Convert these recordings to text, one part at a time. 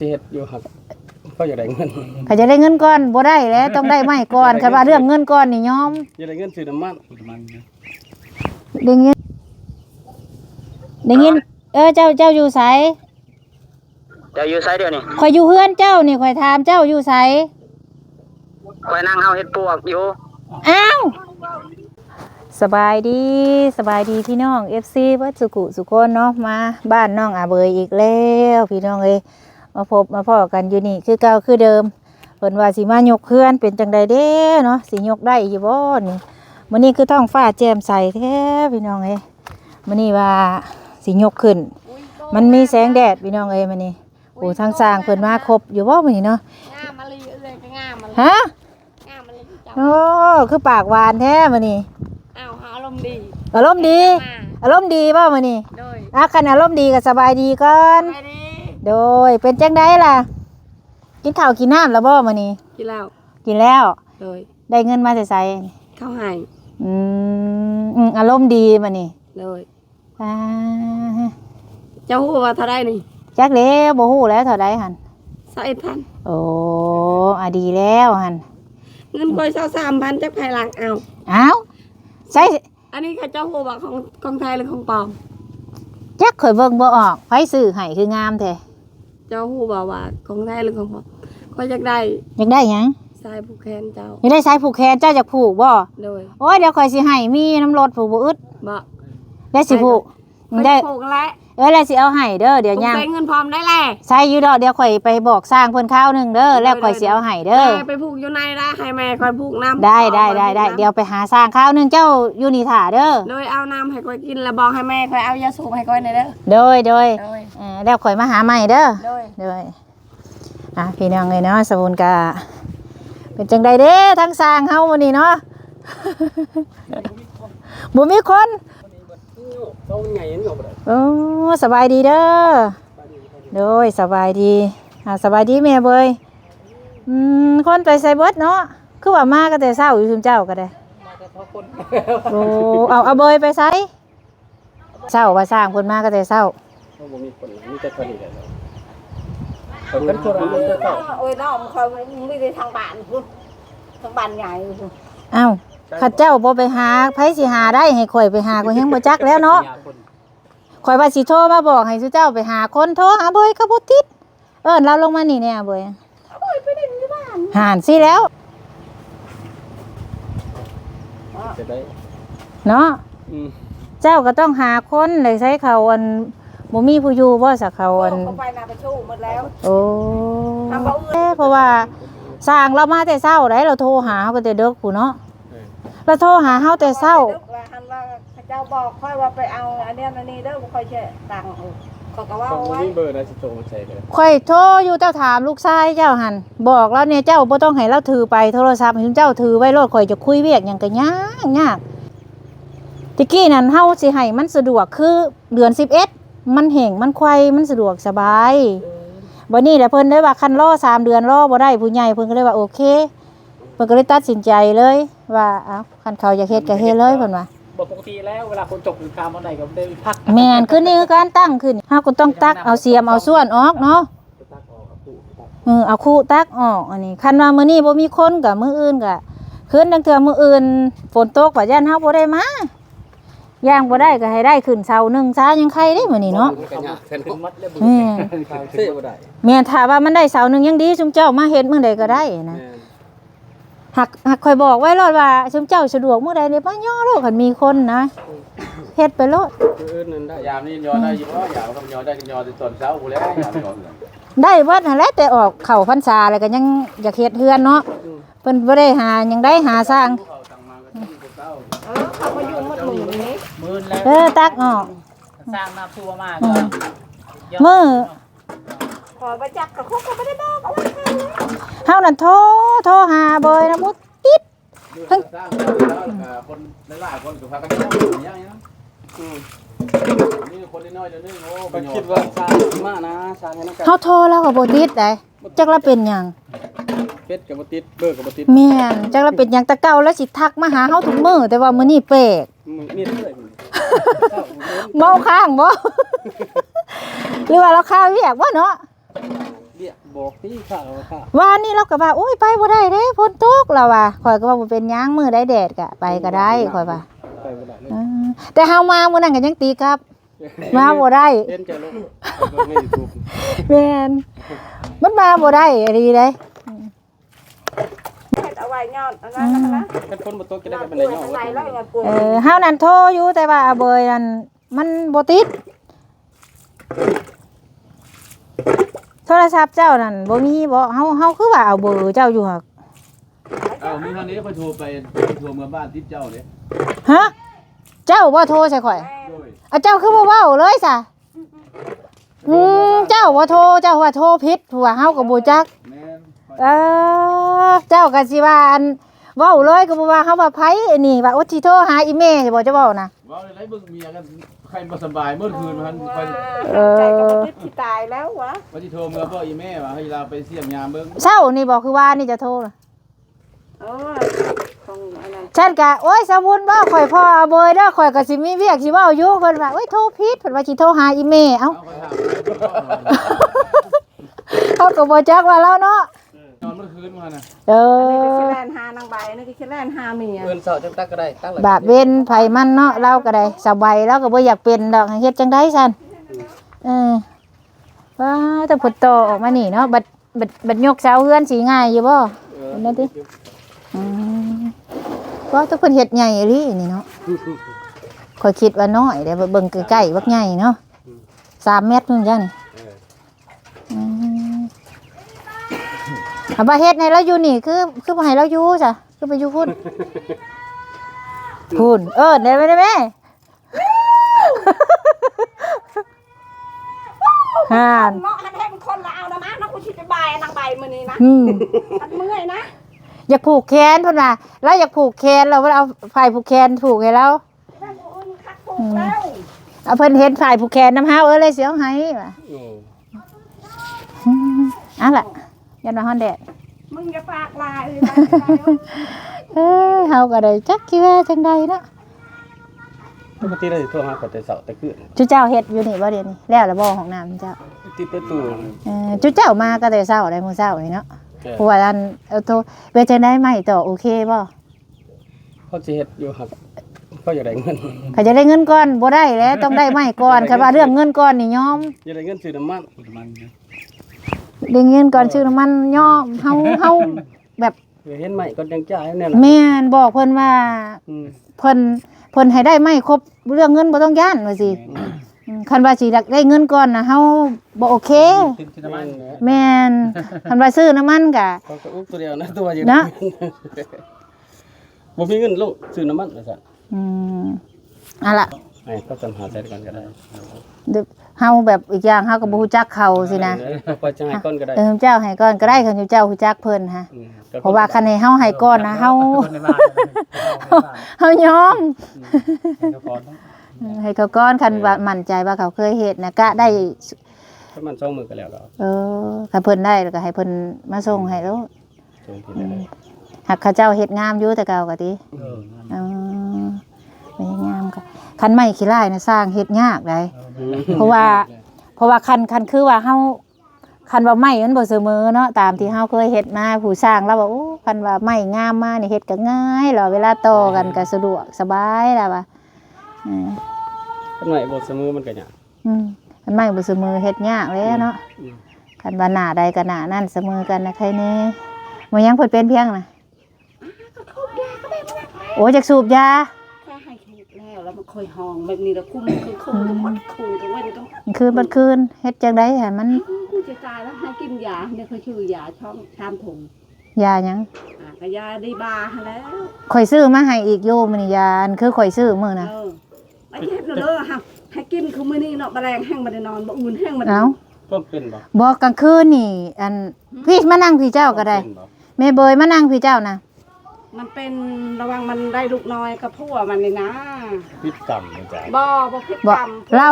เฮ็ดอยู่ครับเขาอยากได้เงินเขาจะได้เงินก่อนบ่ได้แล้วต้องได้ไม้ก่อนคันว่าเรื่องเงินก่อนนี่ยอมอยากได้เงินซื้อน้ำมันได้เงินได้เงินเออเจ้าเจ้าอยู่ไสเดี๋ยวอยู่ไสเดี๋ยวนี้ข่อยอยู่เฮือนเจ้านี่ข่อยถามเจ้าอยู่ไสคอยนั่งเฮาเฮ็ดปวกอยู่อ้าวสบายดีสบายดีพี่น้อง FC วัดสุกุสุคนเนาะมาบ้านน้องอาเบยอีกแล้ว พี่น้องเอ้ย มาพบมาพ้อกันอยู่นี่คือเก่าคือเดิมเพิ่นว่าสิมายกเคลื่อนเป็นจังใดเด้เนาะสิยกได้อยู่บ่นี่มื้อนี้คือท้องฟ้าแจ่มใสแท้พี่น้องเอ้ยมื้อนี้ว่าสิยกขึ้น มันมีแสงแดดพี่น้องเอ้ยมื้อนี้โอ้ทางสร้างเพิ่นมาครบอยู่บ่มื้อนี้เนาะงามมาเลยเลยก็งามมาเลยฮะงามมาเลยจับโอ้คือปากหวานแท้มื้อนี้อ้าวหาอารมณ์ดีอารมณ์ดีมาอารมณ์ดีป่ะมื้อนี้โดยอะคันอารมณ์ดีก็สบายดีก่อนไปดิ โดยเป็นจังไดล่ะ กินข้าวกินน้ำแล้วบ่มื้อนี้กินเหล้ากินแล้ว โดยได้เงินมาใส่ใส่เข้าให้อืมอืมอารมณ์ดีมื้อนี้โดยอ่าเจ้าหูว่าเท่าไรนี่จักแล้วบ่ฮู้แล้วเท่าใดหั่นสาเอ็ดพันโอ้อะดีแล้วหั่นเงินคอยเศร้าสามพันจากภายหลังเอา อ้าวใส่อันนี้ค่ะเจ้าหูว่าของของไทยหรือของปลอม จักข่อยเบิ่งบ่ออกไผซื้อให้คืองามแท้ เจ้าหูบอกว่าของไทยหรือของปลอมคอยอยากได้อยากได้หยังสายผูกแขนเจ้าอยากได้สายผูกแขนเจ้าอยากผูกบ่โดยโอ้ยเดี๋ยวข่อยสิให้มีน้ำรถผูกบ่อึดบ่ได้สิผูกคอยได้ผูกแล้วเอ้ยแล้วสิเอาให้เด้อเดี๋ยวผูกย่างใส่เงินพร้อมได้แหละใส่อยู่ดอกเดี๋ยวข่อยไปบอกสร้างเพิ่นข้าวหนึงเด้อแล้วข่อยสิเอาให้เด้อได้ไปผูกอยู่ในได้ให้แม่คอยผูกน้ำได้ได้ได้ได้เดี๋ยวไปหาสร้างข้าวหนึงเจ้าอยู่นี่ถ่าเด้อโดยเอาน้ำให้คอยกินแล้วบอกให้แม่คอยเอายาสูบให้คอยหน่อยเด้อโดยโดยโดยเออแล้วข่อยมาหาใหม่เด้อโดยโดยอะพี่น้องเอ้ยเนาะสมุนกาเป็นจังใดเด้ทั้งสร้างเฮามื้อนี้เนาะบ่มีคน เขาใหญ่ยังอยู่บ่ได้โอ้สบายดีเด้อโดยสบายดีอ่าสบายดีแม่เบยอืมคนไปใส่เบิดเนาะคือว่ามาก็แต่เช้าอยู่ซุมเจ้าก็ได้โอ้เอาเอาเบยไปใส่เช้าว่าสร้างคนมาก็แต่เช้าเขาบ่มีคนมีแต่คนนี้แหละเขาเป็นคนละมันจะเข้าโอ้ยน้องเขาไม่ได้ทางบ้านพุ่นทางบ้านใหญ่พุ่นเอ้า ข้าเจ้าบ่ไปหาไผสิหาได้ให้ข่อยไปหาก็ยังบ่จักแล้วเนาะข่อยว่าสิโทรมาบอกให้ซุเจ้าไปหาคนโทรหาเบยก็บ่ติด เอิ้นเราลงมานี่แน่เบยโอ้ยไปเล่นที่บ้านหานสิแล้ว จะได้เนาะอืมเจ้าก็ต้องหาคนเลยใช้เขาอันบ่มีผู้อยู่บ่สักเขาอันเขาไปนาไปชูหมดแล้วโอ้ทำบ่อื่นเอ้เพราะว่าสร้างเรามาแต่เช้าได้เราโทรหาเขาก็แต่เด็กผู้เนาะ เราโทรหาเฮาแต่เช้า ว่าหันว่าเจ้าบอกค่อยว่าไปเอาอันนี้อันนี้เด้อบ่ค่อยเชื่อตังค์เขาก็ว่าเขาบ่ไว้มีเบอร์นะสิโทรมาใช้ก็ได้ข่อยโทรอยู่เจ้าถามลูกชายเจ้าหันบอกแล้วเนี่ยเจ้าบ่ต้องให้เราถือไปโทรศัพท์ให้เจ้าถือไว้โลดข่อยจะคุยเวียกหยังก็ยากยากตะกี้นั่นเฮาสิให้มันสะดวกคือเดือน11มันแห่งมันไขวมันสะดวกสบายบันนี้แหละเพิ่นได้ว่าคันรอสามเดือนรอบ่ได้ผู้ใหญ่เพิ่นก็เลยว่าโอเค เพิ่นก็เลยตัดสินใจเลย ว่าเอ้าคันเขาอยากเฮ็ดก็เฮ็ดเลยเพิ่นว่าบอกปกติแล้วเวลาคนจบหรือคามวันไหนก็ได้พักแม่นคือนี่คือการตั้งขึ้นเฮาก็ต้องตักเอาเสียมเอาส่วนออกเนาะเออเอาคู่ตักออกอันนี้คันว่ามื้อนี้บ่มีคนก็มื้ออื่นก็คืนดังเทื่อมื้ออื่นฝนตกว่าย่านเฮาบ่ได้มาย่างบ่ได้ก็ให้ได้ขึ้นเช้าหนึงช้ายังใครได้มื้อนี้เนาะก็ยากแทนถึงมัดเรียบแม่นเสียบ่ได้แม่นถ้าว่ามันได้เช้าหนึงยังดีซุมเจ้ามาเฮ็ดมื้อใดก็ได้นะแม่น หักหักคอยบอกไว้รอดว่าชุมเจ้าสะดวกเมื่อใดเนี่ยป้าย่อโลกคันมีคนนะเฮ็ดไปโลดคืออื่นนั่นได้ยามนี้ยอได้อยู่เพราะยามทำยอได้กันยอในตอนเช้ากูแล้วยามยอเลยได้เบิดนั่นแหละแต่ออกเข้าพรรษาแล้วก็ยังอยากเฮ็ดเฮือนเนาะเพิ่นบ่ได้หาหยังได้หาสร้างเขาตังมาก็ที่เช้าเออเขามาอยู่หมดหมู่นี้มื่นแล้วเออตักออกสร้างน้ำท่วมากมือ ขอไปจักกับคุกก็ไม่ได้บอกเอาไว้ให้เฮานั่นโทรโทรหาเบยนะบ่ติดสร้างแล้วคนหลายคนสุภาพกันยังยังอืมนี่คนน้อยเดี๋ยวนี้โอ้ก็คิดว่าสร้างมานะสร้างให้นำกันเฮาโทรแล้วก็บ่ติดได้จักละเป็นหยังเฟซก็บ่ติดเบอร์ก็บ่ติดแม่นจักละเป็นหยังแต่เก่าแล้วสิทักมาหาเฮาทุกมื้อแต่ว่ามื้อนี้แปลกมึงนี่เท่าไหร่มึงเมาข้างบ่หรือว่าเราข้าวเวียกบ่เนาะ บเรียกบอกที่ข้าวข้าววานนี้เราก็ว่าโอ้ยไปบ่ได้เด้ฝนตกเราว่าข่อยก็ว่าบ่เป็นหยังมื้อได้แดดก็ไปก็ได้ข่อยว่าไปบ่ได้เลยเออแต่เฮามามื้อนั้นก็ยังตีกลับ มาบ่ได้เล่นจะลงเบิ่งใน YouTube แม่นมันมาบ่ได้อะดีเด้ เฮ็ดเอาไว้ยอดอันนั้นนะนะเป็นคนบ่ตกจะได้ยอดเป็นกไรล้วยเนาะข้างในแล้วยอดกล้วยเออเฮานั่นโทรอยู่แต่ว่าอาเบยนั่นมันบ่ติด โทรศัพท์เจ้านั่นบ่มีบ่เฮาเฮาคือว่าเอาเบอร์เจ้าอยู่หักเอามีเท่านี้ค่อยโทรไปโทรเมื่อบ้านทิพเจ้าเลยฮะเจ้าบ่โทรใส่ข่อยโดยอะเจ้าคือบ่เว้าเลยซะอืมเจ้าบ่โทรเจ้าว่าโทรผิดหัวาเฮาก็บ่จักแม่นเออเจ้าก็สิว่าอัน เว้าเลยก็บ่ว่าเฮาว่าไผอันนี้ว่าโอ้สิโทรหาอีแม่สิบ่จะเว้านะ ว่าอะไรเบิ่งเมียกันใครบ่สบายเมื่อคืนมันไปเออ ใจกับมันติดที่ตายแล้ววะว่าสิโทรเมื่อบ่อีแม่ว่าให้เราไปเสี่ยงยามเบิ่งเช้านี่บ่คือว่านี่จะโทรน่ะเออของอันนั้นฉันกะโอ้ยสมุนบ่ข่อยพ่อเอาเบยเด้อข่อยก็สิมีเวียกสิเว้าอยู่เพิ่นว่าโอ้ยโทรผิดเพิ่นว่าสิโทรหาอีแม่เอ้า เอาไปถามเขาก็บ่จักว่าเราเนาะ นอนเมื่อคืนมาน่ะเออันนี้ก็อคิดแลนหานางใบอันนี้ก็คิดแลนหาเมียเงินเสาจังตักก็ได้ตั้งหลักบาปเว้นไผมันเนาะเราก็ได้สบายเราก็บ่อยากเป็นดอกเฮ็ดจังได๋ซั่นเออว้าแต่ผลโตออกมานี่เนาะบัดบัดบัดยกเสาเฮือนสิง่ายอยู่บ่เออนั่นติอืมว่าแต่เพิ่นเฮ็ดใหญ่อีหลีนี่เนาะข่อยคิดว่าน้อยแต่ว่าเบิ่งใกล้ๆบักใหญ่เนาะ3เมตรนู่นจ้ะนี่ เออ อืม เอามาเฮ็ดให้เราอยู่นี่คือ คือบ่ให้เราอยู่จ้ะคือไปอยู่พุ่นพุ่นเออได้ไหมได้ไหมฮ่านเนาะให้เป็นคนละเอานะมาน้องกูชิไปบายนางใบมื้อนี้นะอืมมันเมื่อยนะอยากผูกแขนเพิ่นว่าเราอยากผูกแขนเราว่าเอาฝ่ายผูกแขนผูกให้เราแม่กูอุ่นคักปลูกแล้วเอาเพิ่นเห็นฝ่ายผูกแขนน้ำเฮาเออเลยเสียวให้ว่ะโอ้อืมเอะล่ะ ยันว่าฮ้อนแดดมึงอย่าปากลายเลยนะเอ้ยเฮาก็ได้จักคิดว่าจังใดเนาะปกติเราสิโทรหาก่อนแต่เสาแต่คืนจุเจ้าเฮ็ดอยู่นี่บ่เดี๋ยวนี้แล้วละบ่ของน้ำเจ้าติดประตูเออจุเจ้ามาก็แต่เช้าได้มื้อเช้านี่เนาะเออเพราะว่าอันเอาโทรไปจังได๋ไหมต่อโอเคบ่เขาสิเฮ็ดอยู่ครับเขาอยากได้เงินเขาจะได้เงินก่อนบ่ได้แล้วต้องได้ไหมก่อนคันว่าเรื่องเงินก่อนนี่ยอมอยากได้เงินซื้อน้ำมัน ได้เงินก่อนซื้อน้ำมันยอมเฮาเฮาแบบเดี๋ยวเห็นใหม่ก็ยังจ่ายแน่ล่ะแม่นบอกเพิ่นว่าอืมเพิ่นเพิ่นให้ได้ไหมครบเรื่องเงินบ่ต้องย่านว่าสิอืมคันว่าสิได้เงินก่อนน่ะเฮาบ่โอเคติดน้ำมันแม่นคันว่าซื้อน้ำมันก็ เขาก็อุกตัวเดียวนะตัวอยู่นะ บ่มีเงินลงซื้อน้ำมันว่าซั่นอืมเอะล่ะให้เขาจำหาใช้กันก็ได้เดี๋ยว เฮาแบบอีกอย่างเฮาก็บ่ฮู้จักเขาสินะเออพอจะให้ก้อนก็ได้เออเจ้าให้ก่อนก็ได้คันเจ้าฮู้จักเพิ่นฮะอืมเพราะว่าคันให้เฮาให้ก่อนนะเฮาคนในบ้านเฮายอมให้เขาก่อนให้เขาก่อนคันว่ามั่นใจว่าเขาเคยเฮ็ดนะกะได้ประมาณ2มื้อก็แล้วแล้วเออถ้าเพิ่นได้แล้วก็ให้เพิ่นมาส่งให้แล้วส่งที่ได้เลยหากเขาเจ้าเฮ็ดงามอยู่แต่เก่าก็ติเออเออไม่งาม ก็คันไม้ขี้ลายนะสร้างเฮ็ดยากได้เพราะว่า เพราะว่าคันคันคือว่าเฮาคันว่าไม้มันบ่เสมอเนาะตามที่เฮาเคยเฮ็ดมาผู้สร้างแล้วว่าโอ้คันว่าไม้งามมานี่เฮ็ดก็ง่ายแล้วเวลาต่อกันก็สะดวกสบายแล้วว่าอืมคันไหนบ่เสมอมันก็ยากอืมคันไม้บ่เสมอเฮ็ดยากเลยเนาะอืมคันว่าหน้าใดก็หน้านั่นเสมอกันนะใครแน่บ่ยังเพิ่นเป็นเพียงน่ะโอ้จักสูบยา ค่อยห้องแบบนี้ล้วคุ้มคือคุ้มก็หมดคุ้มก็เว้นก็คืนบัดคืนเฮ็ดจังได๋ให้มันมันจะตายแล้วให้กินยาเนี่ยเขาชื่อยาช่องชามถุงยาหยังอะก็ยาดีบาแล้วข่อยซื้อมาให้อีกโยมนี่ยาอันคือข่อยซื้อมื้อน่ะเออไอ้เฮ็ดเลยฮะให้กินคือมื้อนี้เนาะแมลงแห้งบ่ได้นอนบ่อุ่นแห้งบ่ได้เอ้าเพิ่มเป็นบ่บอกกลางคืนนี่ อันพี่มานั่งพี่เจ้าก็ได้เป็นบ่แม่เบยมานั่งพี่เจ้านะ มันเป็นระวังมันได้ลูกน้อยกับผัวมันเลยนะพิษกรรมมันจะบ่บ่คิดบอกกรรมเรา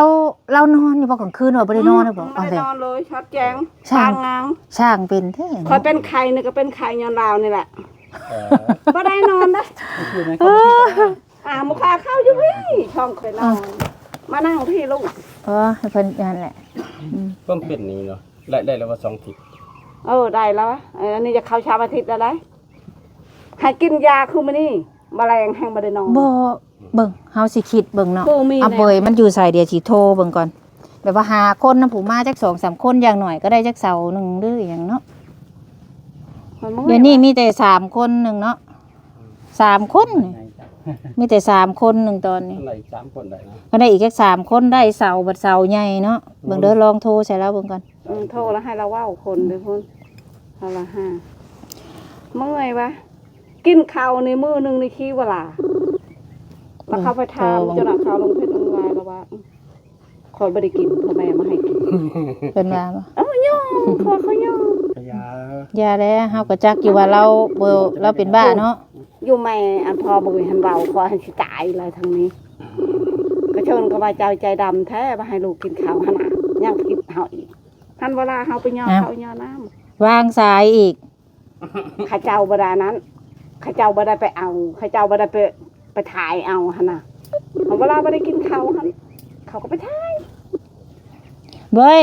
เรานอนอยู่บ่กลางคืนว่าบ่ได้นอนนะบอกไม่เอาได้แต่นอนเลยชัดแจงช่างทาง งางช่างเป็นแท้คอยเป็นไข่นี่ก็เป็นไข่ยอนลาวนี่แหละเออบ่ได้นอนนะเอออ่ามุคาเข้าอยู่พี่ช่องเคยนอนมานั่งที่ลูกเออให้เพิ่นนั่นแหละเพิ่มเป็นนี่เนาะได้ได้แล้วว่าสองทิศเออได้แล้วเอออันนี้จะเข้าเช้าอาทิตย์แล้วได้ ให้กินยาคือมันนี่แมลงแห้งบ่ได้นอน บ่เบิ่งเฮาสิคิดเบิ่งเนาะโอ้มีอะแน่เบยมันอยู่ใส่เดียวสิโทรเบิ่งก่อน แบบว่าหาคนนำผู้มาจัก2-3คนอย่างหน่อยก็ได้จักเสาหนึงหรือหยังเนาะมันมื่อเดี๋ยวนี้มีแต่สามคนหนึงเนาะสามคนนี่ในจับมีแต่สามคนหนึงตอนนี้อะไรสามคนได้นะก็ได้อีกจักสามคนได้เสาบัดเสาใหญ่เนาะเบิ่งเด้อลองโทรใส่แล้วเบิ่งก่อน อืมโทรแล้วให้เราเว้าคนเด้อพุ่นเอาละห้าเมื่อยวะ กินข้าวในมือหนึงในขี้เวลาแล้วเขาไปถามเจ้าหน้าเขาลงเพชรลงลายแล้วว่าอืมคอยบ่ได้กินพ่อแม่มาให้กินเป็นว่าบ่เอ้าย่องคอยเขาย่องพยาอย่าแล้วเฮาก็จักอยู่ว่าเราบ่เราเป็นบ้าเนาะอยู่แม่อันพอบ่มีหันเบาคอยให้สิตายเลยทางนี้ ก็ชนก็ว่าเจ้าใจดำแท้มาให้ลูกกินข้าวขนาดยังกินเฮาอีกท่านเวลาเฮาไปย่อเขาย่อน้ำวางสายอีกข้าเจ้าบดานั้น ข้าเจ้าบ่ได้ไปเอาข้าเจ้าบ่ได้ไปไปถ่ายเอาหั่นน่ะเอาเวลาบ่ได้กินข้าวหั่นเขาก็ไปถ่ายเบย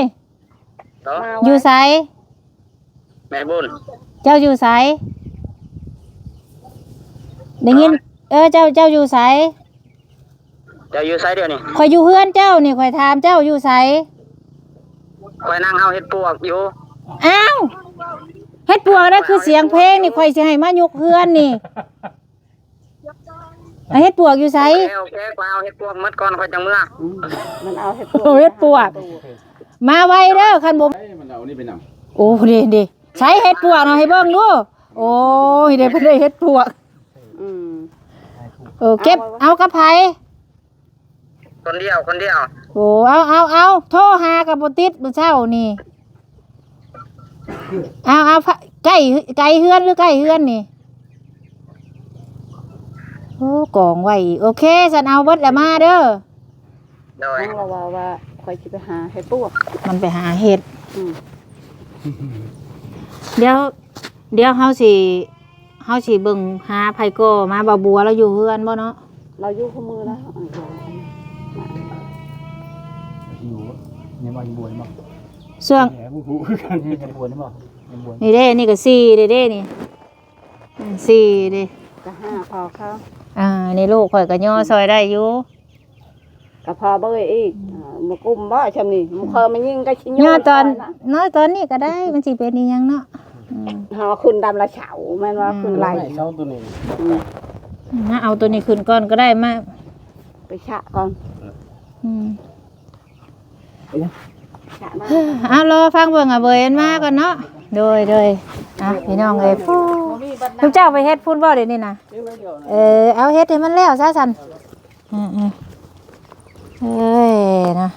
เนาะมาอยู่ว่าไสแม่บุญเจ้าอยู่ไสได้ยิน เออเจ้าเจ้าอยู่ไสเจ้าอยู่ไสเดี๋ยวนี้ข่อยอยู่เฮือนเจ้านี่ข่อยถามเจ้าอยู่ไสคอยนั่งเอาเฮ็ดปวกอยู่อ้าว เฮ็ดปวกนั่นคือเสียงเพลงนี่ข่อยสิให้มายกเฮือนนี่เอาเฮ็ดปวกอยู่ไสโอเคโอเคคอยเอาเฮ็ดปวกหมดก่อนคอยจังเมื่ออืมมันเอาเฮ็ดโอ้เฮ็ดปวก มาไวเด้อคันบ่เอ้ยมันเอานี่ไปนำโอ้เด้เด้ใช้เฮ็ดปวกเนาะให้เบิ่งดูโอ้ยได้เพิ่นได้เฮ็ดปวกอืมเออเก็บเอากับไผคนเดียวคนเดียวโอ้เอาเอาเอาโทรหากับบ่ติดมื้อเช้านี่ เอาเอาพะใกล้ไกลเฮือนหรือใกล้เฮือนนี่โอ้กองไว้อีกโอเคฉันเอาเบิดแล้วมาเด้อโดยต้องระวังว่าคอยสิไปหาเฮ็ดปวกมันไปหาเห็ดอืมเดี๋ยว เดี๋ยวเฮาสิเฮาสิเบิ่งหาไผโก็มาบ่บัวแล้วอยู่เฮือนบ่เนาะเราอยู่คู่มือแล้วอะหิวเนี่ยมาบวนบ่ ส่วงแหมผู้ผู้คือกันมีกันบวนบ่ยังบวนนี่เด้นี่ก็สี่เด้เด้นี่อืมสี่เด้ก็ห้าพอเขาอ่านี่ลูกข่อยก็ย่อซอยได้อยู่ก็พอเบ้ยอีกอ่ามากุมบ่ชำนี่มันเคยมันยิงก็ชิย่อตอนน้อยตอนนี้ก็ได้มันสิเป็นอีหยังเนาะอืมหอขึ้นดำละเฉาแม่นว่าขึ้นไหลเช้าตัวนี้อืมมาเอาตัวนี้ขึ้นก่อนก็ได้มาไปฉะก่อนอืมฉะนะ เอารอฟังเบิ่งอะเบิ่นมาก่อนเนาะโดยโดยอะพี่น้องเอ้ยฟูทุกเจ้าไปเฮ็ดพุ่นบ่เดี๋ยวนี้นะเออเอาเฮ็ดให้มันแล้วซะซั่นอืมๆเอ้ยนะ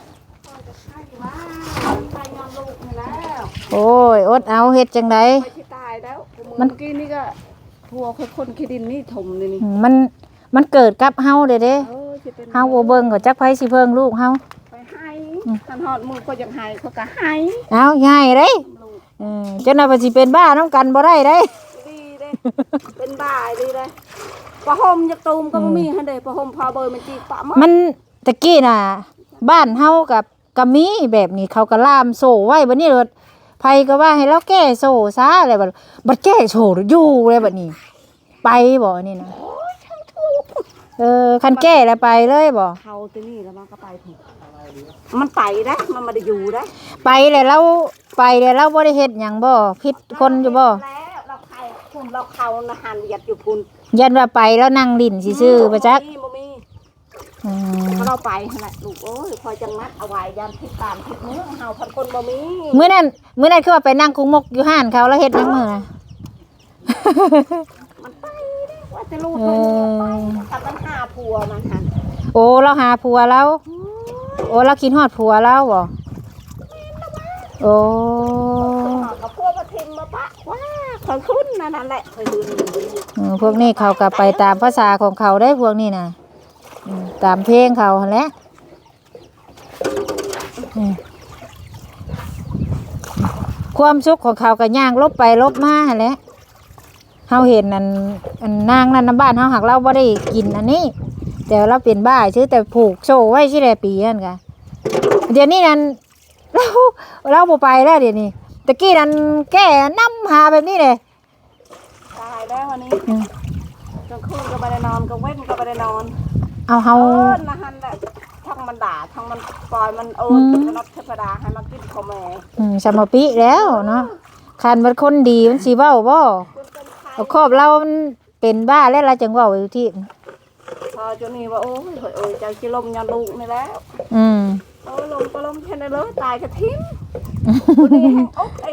ไปนอนลูกนี่แล้วโอ้ยอดเอาเฮ็ดจังไดไปที่ตายแล้วมันเมื่อกี้นี่ก็ทัวคนคนขี้ดินนี่ถมเลยนี่มันมันเกิดกับเฮาเด้เด้เออสิเป็นเฮาบ่เบิ่งก็จักไผสิเพิ่งลูกเฮา ไปให้ทันหอดมือก็ยังให้เขาก็ให้เอาง่ายเด้เออจนน่ะว่าสิเป็นบ้านํกันบ่ได้เด้ดีเด้เป็นบ้าดีเลยประหมจากตูมก็บ่มีหั่นเด้ประหมพอเบยมันจีปะมามันตะกี้น่ะ บ้านเฮากับกะมีแบบนี้เขาก็ล่ามโซ่ไว้บัดนี้รถไผก็ว่าให้เราแก้โซ่ซะอะไรบัดบัดแก้โซ่อยู่เลยบัดนี้ ไปบ่อันนี่นะเออคันแก้แล้วไปเลยบ่เขาตัวนี้แล้วมันก็ไปถูก มันไปนะมันไม่ได้อยู่นะไปแล้วเราไปแล้วเราบ่ได้เฮ็ดหยังบ่ผิดคนอยู่บ่แล้วเราใครคุณเราเขานะหันเหยัดอยู่คุณยันว่าไปแล้วนั่งลิ้นซื่อๆบ่จักบ่มีบ่มีอืมเพราะเราไปหั่นแหละลูกโอ้ยคอยจังมัดเอาไว้ยามทิศตามทิศเมืองเฮาพันคนบ่มีมื้อนั้นมื้อนั้นคือว่าไปนั่งคุงมกอยู่ห้านเขาแล้วเฮ็ดหยังมื้อน่ะ มันไปเด้ว่าจะลูกเอมันไปอกับปัญหาผัวมันหันโอ้เราหาผัวแล้ว โอ้เราคิดฮอดผัวแล้วบ่โอ้กับพวกมาทิมมาปะว้าขอบคุณนั่นนั่นแหละเคยดูนี่เออพวกนี้เขาก็ไปตามภาษาของเขาได้พวกนี้นะอืมตามเพลงเขาหั่นแหละอืมความสุขของเขาก็ย่างลบไปลบมาหั่นแหละเฮาเห็นนั่นอันนางนั่นน้ำบ้านเฮาหักเราบ่ได้กินอันนี้ แต่เราเป็นบ้าชื่อแต่ผูกโซ่ไว้ชื่อแลปีนั่นกะเดี๋ยวนี้นั่นเราเราบ่ไปแล้วเดี๋ยวนี้ตะกี้นั่นแก้น้ำหาแบบนี้เลยตายแล้ววันนี้อืมกลางคืนก็ไม่ได้นอนกลางเว้นก็ไม่ได้นอนเอาเฮาเอิ้นนะฮันแหละทั้งมันด่าทั้งมันปล่อยมันเอิญเป็นรับเทวดาให้มากินข้าวแม่อืมสมปิแล้วเนาะคันเป็นคนดีมันสิเว้าบ่คุณเป็นใครเอาครอบเรามันเป็นบ้าแล้วเราจังเว้าอยู่ที่ พอจนนี่ว่าโอ้ยเฮ้ยเอ้ยเจ้าจิลมยันลูกนี่แล้วอืมโอ้ยลมก็ลมแค่นั้นเลยตายกระทิ้มคนนี้แห้งอกไอ้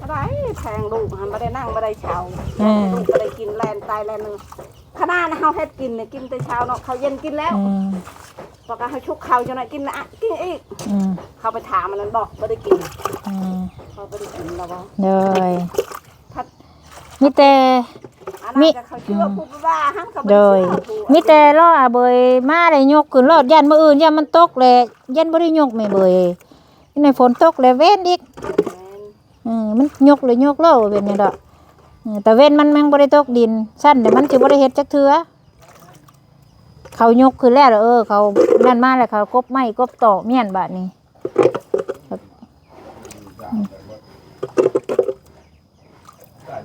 อะไรแทงลูกหันไม่ได้นั่งไม่ได้เช้าอืมลูกไม่ได้กินแลนตายแลนหนึงขนาดนะเขาเฮ็ดกินเนี่ยกินแต่เช้าเนาะเขาวเย็นกินแล้วอืมปกติเขาชุกเขาจะหน่อยกินนะกินอีกอืมเขาไปถามมันนั้นบอกไม่ได้กินอืมเขาไม่ได้กินแล้วบอกเลยถ้า มีแต่อันมินั้นก็เขาเชื่อผู้บ้าหันเขาไม่โดยเชื่อผู้มีแต่ล่ออาเบยมาได้ยกขึ้นรถยันมื้ออื่นยันมันตกแหละยันบ่ได้ยกแม่เบยในฝนตกแล้วเว้นอีกเออมันยกเลยยกเล่าเป็นนี่ดอกเออแต่เว้นมันแมงบ่ได้ตกดินสั้นแต่มันสิบ่ได้เฮ็ดจักเทื่อเขายกขึ้นแล้วเออ เขานั่นมาแล้วเขากบไม้กบตอกเมียนบาดนี้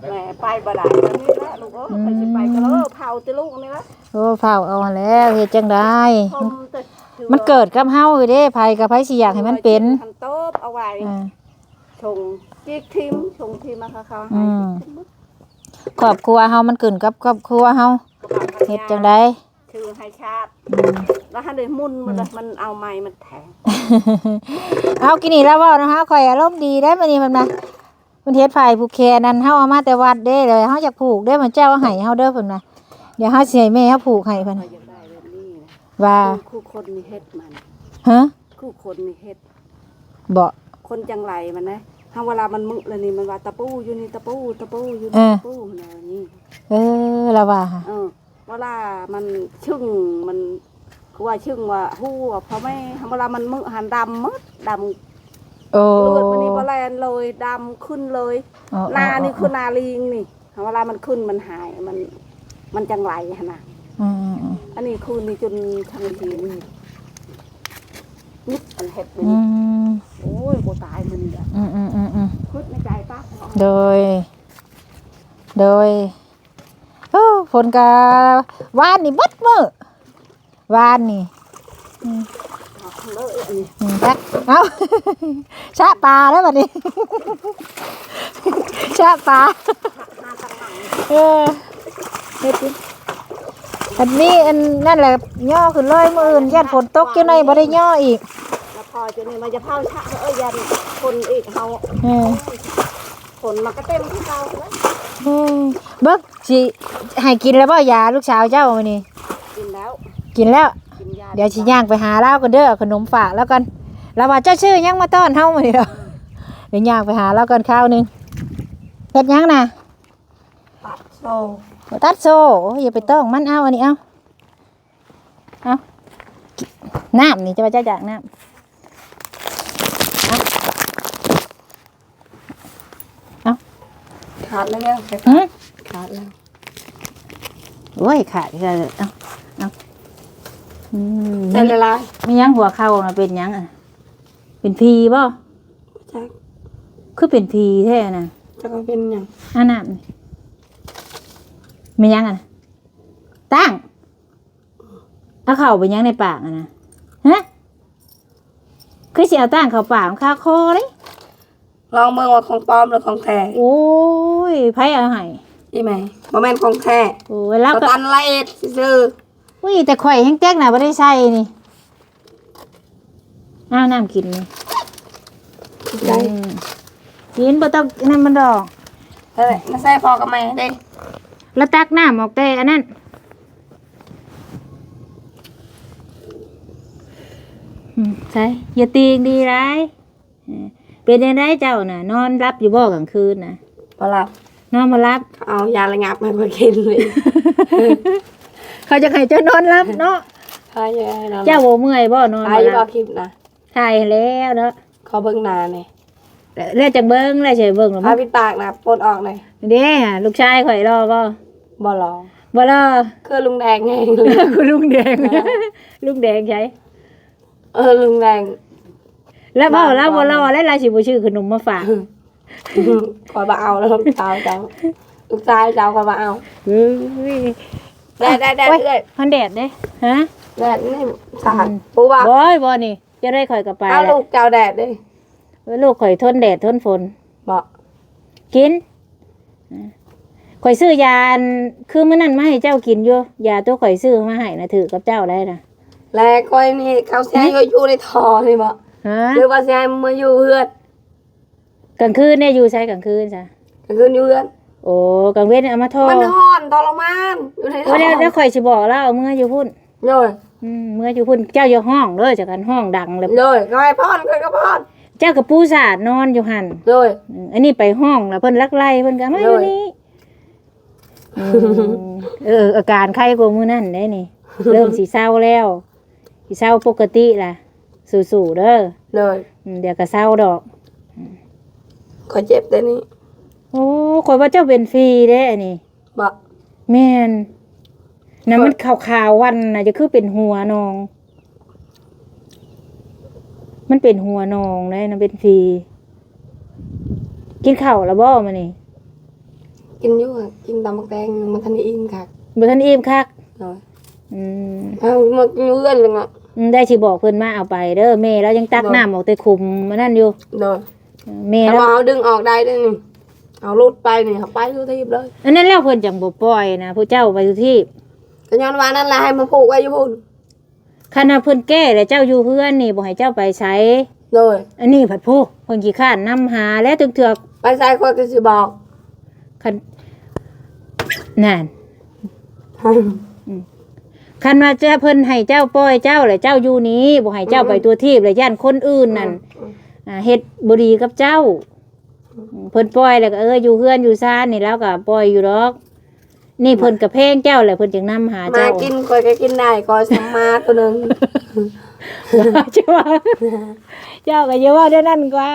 แหม่ไปบ่ได้วันนี้ละลูกเอ้ยไปสิไปก็เออเผาแติลูกนี่ละโอ้เฝ้าเอาหั่นแล้วเฮ็ดจังได๋ชมแต่ชื่อมันเกิดกับเฮาอยู่เด้ไผกับไผสิอยากให้มันเป็นทันโต๊บเอาไว้อ่า ชงจิกทิมชงทิมมาค่ะเขาอืให้มครอบครัวเฮามันเกินกับครอบครัวเฮาเฮ็ดจังได๋ชื่อให้ชาติแล้วถ้าได้มุนมันละมันเอาไม้มันแทงเอากินนี่แล้วเว้านะคะข่อยอารมณ์ดีได้มื้อนี้มันมา มันเฮ็ดไผผูกแขนนั่นเฮาเอามาแต่วัดเด้เลยเฮาอยากผูกเด้เหมือนเจ้าเอาให้เฮาเด้อเพิ่นว่าเดี๋ยวเฮาสิให้แม่เฮาผูกให้เพิ่นเราอยากได้แบบนี้นะว่าคู่คนมีเฮ็ดมันฮะคู่คนมีเฮ็ดบ่คนจังไรมันนะถ้าเวลามันมึกเลยนี่มันว่าตะปูอยู่นี่ตะปูตะปูอยู่เอนี่อตะปูมันอะไรนี่เออละว่าฮะเออเวลามันชึ่งมันคือว่าชึ่งว่าหู้ว่าเพราะไม่เวลามันมึกหันดำมึดดำ โอ้เลือดมันนี่บแลนเลยดำขึ้นเลยอ๋อหนานี่คือนาลิงนี่เวลามันขึ้นมันหายมัน มันจังไรฮะนะอืมอืมอันนี้คือนี่จนทางทีนี่นิดอันเห็ดอืนี่มโอ้ยกูตายมันนี่อะอืมอืมอืมอืมคิดในใจป้าโดย โดยโอ้ฝนกาวานนี่เบดมือวานนี่ เลยอันนี้อืมตักเอาชะปลาแล้วบัดนี้ชะปลาเออเฮ็ดดิอันนี้อันนั่นแหละย่อขึ้นเลยมืออื่นยัดฝนตกจังไดบ่ได้ย่ออีกแล้วพอจะนี่มันจะเผาชะเอ้ยยันคนอีกเฮาเออฝนมันก็เต็มที่เก่าเลยเออเบิกสิให้กินแล้วบ่ยาลูกสาวเจ้ามื้อนี้กินแล้ว กินแล้วกินยา เดี๋ยวสิย่างไปหาเล่ากันเด้อเอาขนมฝากแล้วกันแล้วว่าเจ้าชื่อหยังมาต้อนเฮามื้อนี้เด้อเดี๋ยวย่างไปหาเล่ากันข้าวหนึงเฮ็ดหยังน่ะปัดโซบ่ตัดโซ่โอ้ยอย่าไปต้องมันเอาอันนี้เอาเอากิน้ำนี่จะว่าเจ้าอยากน้ำขาดแล้วแล้วหือขาดแล้วโอ้ยขาดอีกแล้วเอาเอาอืมเป็นละลายมีหยังหัวเข่าน่ะเป็นหยังอะ เป็นพีบ่จักคือเป็นพีแท้น่ะจะก็เป็นอย่างอันน้ำนี่มีหยังอะนะตั้งเอาเข่าไปยังในปากอะนะฮะคือสิเอาตั้งเข้าปากมันคาคอเลยลองเบิ่งว่าของปลอมหรือของแท้โอ้ยไผเอาให้นี่ไหมบ่แม่นของแท้โอ้ยแล้วตัวก็ ตันละเอ็ดซื่อ อุ้ยแต่ข่อยแห้งแตกน่ะบ่ได้ใส่นี่อ้าวน้ำกินนี่ใจอืมกินบ่ต้องนั่นมันดอกเฮ้ยมาใส่พอกับแม่เด้แล้วตักน้ำออกแต่อันนั้นอืมใช่อย่าตีงดีร้ายเออเป็นยังไงเจ้าน่ะ นอนรับอยู่บ่กลางคืนน่ะบ่หลับนอนมารับ เอายาระงับให้เพิ่นกินเลย เขาจะให้เจ้านอนรับเนาะพายายนอนเจ้าโวเมื่อยบ่นอนพาบ่ยหบ่ลับคลิปนะถ่ายแล้วเนาะขอเบิ่งหน้าหน่อยแล้วจากเบิ้งแล้วใช่เบิ้งหรอพาพี่ตากนะปลดออกหน่อยเด้ฮะลูกชายข่อยรอบ่บ่รอบ่รอคือลุงแดงไงเลยคุณลุงแดงลุงแดงใช่เออลุงแดง แล้วเว้าแล้วบ่รอแล้วลาสิบ่ชื่อขนมมาฝากคอยมาเอาแล้วลูกสาวเจ้าลูกชายเจ้าคอยมาเอาเอ้ย ได้ได้ได้โอ้ยเลยมันแดดเด้ฮะแดดนี่สาดปูว่าบ่ยบ่นี่จะได้ข่อยก็ไปเอาแหลูละกเจ้าแดดดิลูกข่อยทนแดดทนฝนบอกกินข่อยซื้อยาอันคือมื้อนั้นมาให้เจ้ากินอยู่ยาตัวข่อยซื้อมาให้นะถือกับเจ้าได้นะแล้วก้อยนี่เขาใช้อยู่ในท่อนี่บอกฮะหรือว่าใช้มาอยู่เพื่อนกลางคืนเนี่ยอยู่ใช้กลางคืนจ้ะก็คืออยู่เพื่อนโอ้กลางเว้นเอามาทอมันห่อนทรมานอยู่ในท่โอ้อเดี๋ยวเดี๋ยวข่อยสิบอกแล้วเอามื่ออยู่พุ่นเลยอืมมื่ออยู่พุ่นเจ้าอยู่ห้องเด้อจากกันห้องดังเลยเลยก้อยพอนก้อยก็พอนเจ้ากับปูสาดนอนอยู่หันเลย อืมอันนี้ไปห้องแล้วเพิ่นลักไล่เพิ่นก็มาอยู่นี่อืมเออ อาการไข้กว่ามื้อนั้นได้นี่ เริ่มสิเศร้าแล้วสิเศร้าปกติล่ะ สู้ๆเด้อเลยอืมเดี๋ยวก็เศร้าดอกก้อยเจ็บแต่นี้ โอ้ข่อยว่าเจ้าเป็นฟรีเด้อันนี้บอกแม่นน้ำมันขาวๆวันน่ะจะคือเป็นหัวนอง มันเป็นหัวนองเลยนะเป็นฟรีกินข้าวแล้วบ่มานี่กินอยู่อะกินตำบักแตงมันทันได้อิ่มค่ะบ่ทันอิ่มคักเลยอืมเอามากินอยู่เพื่อนเลยอะอืมได้สิบอกเพิ่นมาเอาไปเด้อแม่แล้วยังตักบ่น้ำออกแต่คุมมานั่นอยู่เลยแม่ถ้าแล้วมาเอาดึงออกได้ด้วยนี่ เอารุดไปนี่เขาไปอยู่ที่เลยอันนั้นแล้วเพิ่นจังบ่ปล่อยนะผู้เจ้าไปอยู่ที่ก็ย้อนว่านั่นแหละให้มันผูกไว้อยู่พุ่นคันว่าเพิ่นแก้แล้วเจ้าอยู่เพื่อนนี่บ่ให้เจ้าไปใช้เลยอันนี้ผัดผู้เพิ่นขี้ข้านนำหาแล้วถึงเถือกไปใส่คนก็สิบอกคันนั่นคันว่าเจ้าเพิ่นให้เจ้าปล่อยเจ้าแล้วเจ้าอยู่นี้บ่ให้เจ้าไปตัวทีบแล้วย่านคนอื่นนั่นอ่าเฮ็ดบ่ดีกับเจ้า เพิ่นปล่อยแล้วก็เอออยู่เฮือนอยู่ซ่านนี่แล้วก็ปล่อยอยู่ดอก นี่เพิ่นก็เพลงเจ้าแหละเพิ่นจึงนำหามาเจ้ากินคอยก็กินได้คอยสัมมาตัวหนึ่งใช่ว่าเจ้าก็อย่าว่าเดี๋ยวนั้นกว่า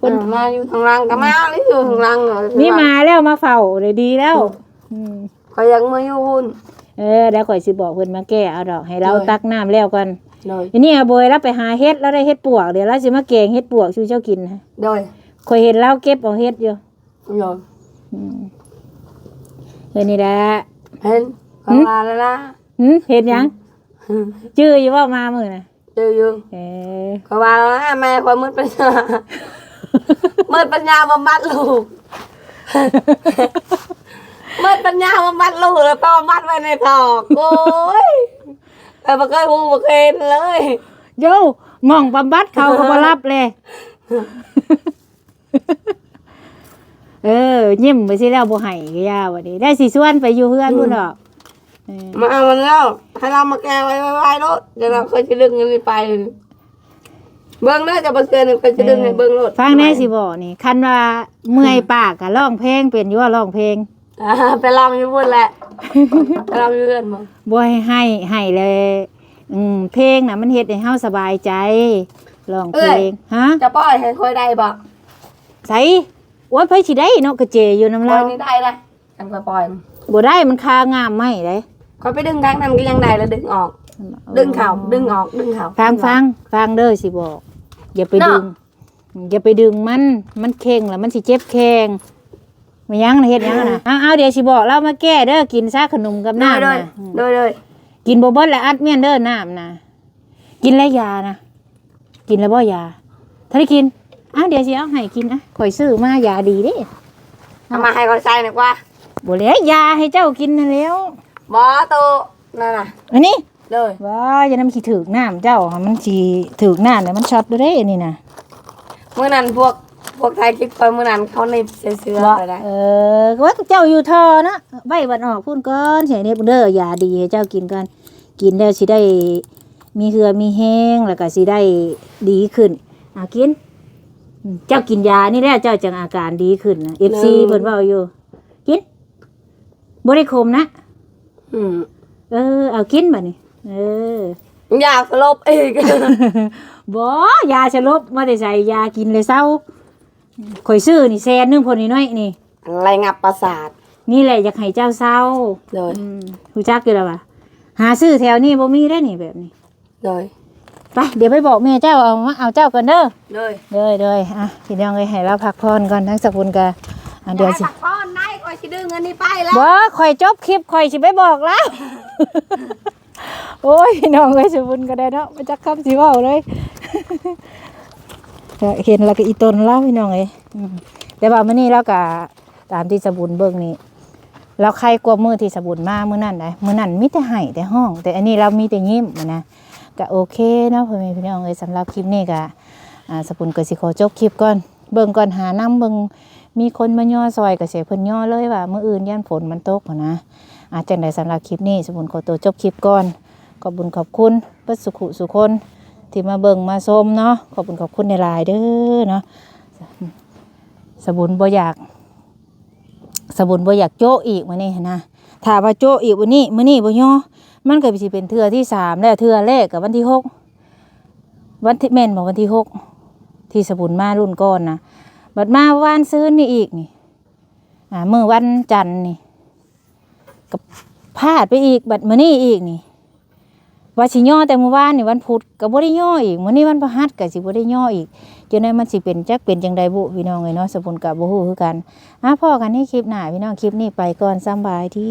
คนมาอยู่ทางล่างก็มาเลยอยู่ทางล่างเหรอนี่มาแล้วมาเฝ้าเลยดีแล้วอืมคอยยังมาอยู่พุ่น เออเดี๋ยวข่อยสิบอกเพิ่นมาแก้เอาดอกให้เราโดย ตักน้ำแล้วกันโดยอันนี้อาบอยแล้วไปหาเฮ็ดแล้วได้เฮ็ดปวกเดี๋ยวเราสิมาแกงเฮ็ดปวกชูเจ้ากินนะโดย ข่อยเห็นเราเก็บเอาเฮ็ดอยู่โดยอืมเออนี่แหละเห็นพอมาแล้วนะหึเฮ็ดหยังชื่ออยู่ว่ามามื้อน่ะเจออยู่เออพอมาแล้วนะแม่คอยมืดปัญญามืดปัญญาบำบัดลูกมืดปัญญาบำบัดลูกแล้วก็บำบัดไว้ในถอกโอ้ยแต่บ่เคยหูบ่เคยเห็นเลยโยหม่องบำบัดเขาก็บ่รับเลย เออยิ้มไปสิแล้วบ่ให้ก็ยาวันนี้ ได้สิชวนไปอยู่เฮือนพุ่นดอกเออมาเอามันแล้วให้เรามาแก้ไว้ไว้รถเดี๋ยวเราเคยจะดึงเงินนี้ไป เบิ้งเด้อจะบ่เชื่อนี่เคยจะดึงให้เบิ้งรถฟังแน่สิบอกนี่ คันว่าเมื่อยปากก็ร้องเพลงเป็นอยู่ว่าร้องเพลงอ่าไปลองอยู่พุ่นแหละไปลองอยู่เพื่อนบ่บ่ให้ให้ให้เลย อืมเพลงน่ะมันเฮ็ดให้เฮาสบายใจร้องเพลงฮะจะปล่อยให้ค่อยได้บ่ ใส่โอ้ยไผสิได้เนาะกระเจอยู่นำปล่เราอยนี่ได้เลยกันค่อยปล่อยบ่ได้มันคางามไม่เด้ค่อยไปดึงทางนั้นก็ยังได้แล้วดึงออก ดึงเข่าดึงออกดึงเข่าฟังฟังฟังเด้อสิบอกอย่าไปดึง อย่าไปดึงมันมันเข่งแล้วมันสิเจ็บแข้งมายังน่ะเฮ็ดหยังน่ะเอาเอาเดี๋ยวสิบอกเรามาแก้เด้อกินซะขนมกับโดยน้ำโดยน่ะโดยโดยกินบ่เบิดแล้วอัดเมียนเด้อน้ำน่ะกินแล้วยานะกินแล้วบ่ยาถ้าได้กิน อ้าวเดี๋ยวสิเอาให้กินอะข่อยซื้อมายาดีเด้เอามาให้ค่อยใส่หน่อยกว่าบ่แล้วยาให้เจ้ากินนั่นแล้วบ่โตนั่นน่ะ อันนี้เลยว้าอย่านำสิถึกน้ำเจ้ามันสิถึกน้ำแล้วมันช็อตเด้ออันนี่น่ะมื้อนั้นพวกพวกไทยคิดไปมื้อนั้นเขาในเสื้อๆไปได้เออว่าเจ้าอยู่ทอนะใบบันออกพุ่นก้อนเสียเนี่ยเด้อยาดีให้เจ้ากินกันกินแล้วสิได้มีเหือมีแห้งแล้วก็สิได้ดีขึ้นเอากินอืม เจ้ากินยานี่แหละเจ้าจังอาการดีขึ้นนะเอฟซีเพิ่นเว้าอยู่ กินบ่ได้คมนะอืมเออ เอากินบัดนี้เอออยากสลบอีกบ่ยาสลบมาได้ใส่ยากินเลยเศร้าข่อยซื้อนี่แซนหนึงพอนี่น้อยนี่อะไรงับประสาทนี่แหละอยากให้เจ้าเศร้าเลยอืมรู้จักอยู่แล้วว่ะหาซื้อแถวนี้บ่มีได้นี่แบบนี้เลย ไปเดี๋ยวไปบอกแม่เจ้าเอามาเอาเจ้ากันเด้อเลยเด้อเด้ออะพี่น้องเอ้ยให้เราพักผ่อนก่อนทั้งสกุลกะอะเดี๋ยวสิพ่อไหนคอยสิดึงเงินนี้ไปแล้วบ่ข่อยจบคลิปข่อยสิไปบอกแล้วโอ้ยพี่น้องเอ้ยสกุลก็ได้เนาะมาจักคำสิเว้าเลยก็เห็นแล้วก็อีตนแล้วพี่น้องเอ้ยอืมแต่ว่ามื้อนี้เราก็ตามที่สบุญเบิ่งนี่เราใครกลัวมือที่สบุญมามื้อนั้นได้มื้อนั้นมีแต่ไห้แต่ห้อง แต่อันนี้เรามีแต่ยิ้มอะนะ ก็โอเคเนาะพ่อแม่พี่น้องเอ้ยสำหรับคลิปนี้ก็อ่าสบุญก็สิขอจบคลิปก่อนเบิ่งก่อนหานํเบิ่งมีคนมาย่อซอยก็เสียเพิ่นย่อเลยว่ามื้ออื่นย่านฝนมันตกนะ อาจังไดสำหรับคลิปนี้สบุญขอตัวจบคลิปก่อนขอบุญขอบคุณพิ่นสุขุสุคนที่มาเบิ่งมาชมเนาะขอบคุณขอบคุณในลายเด้อเนาะสบุญบ่อยากสบุญบ่อยากโจะอีกมื้อนี้นะถ้าว่าโจะอีกวันนี้มื้อนี้บ่ย่อ มันก็สิเป็นเทื่อที่สามแล้วเทื่อแรกกับวันที่หกวันที่แม่นบอกวันที่หกที่สบุญมารุ่นก่อนนะบัดมาวานซื้อนี่อีกนี่อ่ามื้อวันจันทร์นี่ก็พลาดไปอีกบัดมื้อนี้อีกนี่ว่าสิย่อแต่เมื่อวานนี่วันพุธก็บ่ได้ย่ออีกมื้อนี้วันพฤหัสก็สิบ่ได้ย่ออีกจนนั้นมันสิเป็นจักเป็นจังใดบุพี่น้องเอ้ยเนาะสมบุญกับบ่ฮู้คือกันอะพ่อกันในคลิปหน้าพี่น้องคลิปนี้ไปก่อนสำบายดี